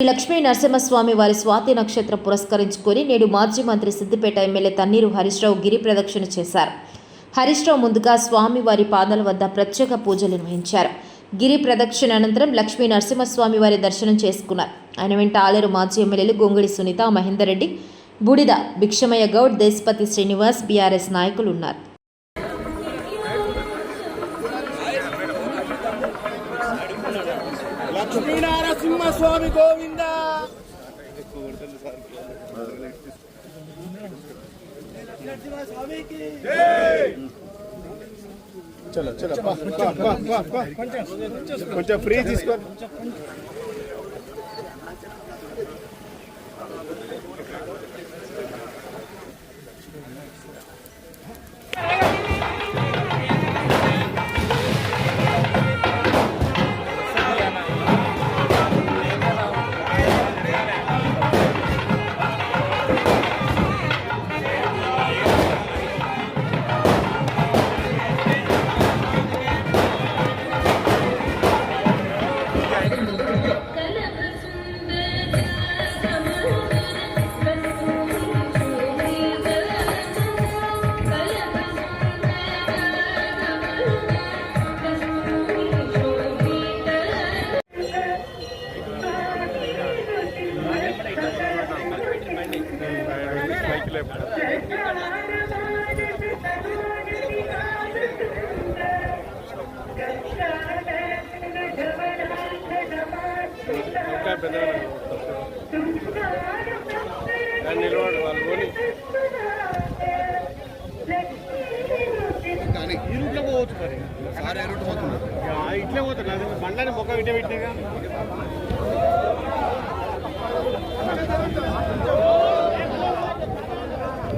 శ్రీ లక్ష్మీ నరసింహస్వామి వారి స్వాతి నక్షత్రం పురస్కరించుకొని నేడు మాజీ మంత్రి సిద్దిపేట ఎమ్మెల్యే తన్నీరు హరీష్రావు గిరి ప్రదక్షిణ చేశారు. హరీష్రావు ముందుగా స్వామి వారి పాదాల వద్ద ప్రత్యేక పూజలు నిర్వహించారు. గిరి ప్రదక్షిణ అనంతరం లక్ష్మీ నరసింహస్వామి వారి దర్శనం చేసుకున్నారు. ఆయన వెంట ఆలేరు మాజీ ఎమ్మెల్యేలు గొంగుడి సునీత మహేందర్ రెడ్డి బుడిద భిక్షమయ్య గౌడ్ దేశపతి శ్రీనివాస్ బీఆర్ఎస్ నాయకులు ఉన్నారు. లక్ష్మీనారసింహ స్వామి గోవింద. చలో చలో కొంచెం ఫ్రీ తీసుకోండి పా, పా. కొంచెం ఫ్రీ వాళ్ళు ఈ రూట్లో పోవచ్చు మరి సార్ ఏ రూట్ పోతున్నారు ఇట్లే పోతున్నారు బండ్లని మొక్క ఇటే పెట్టినాగా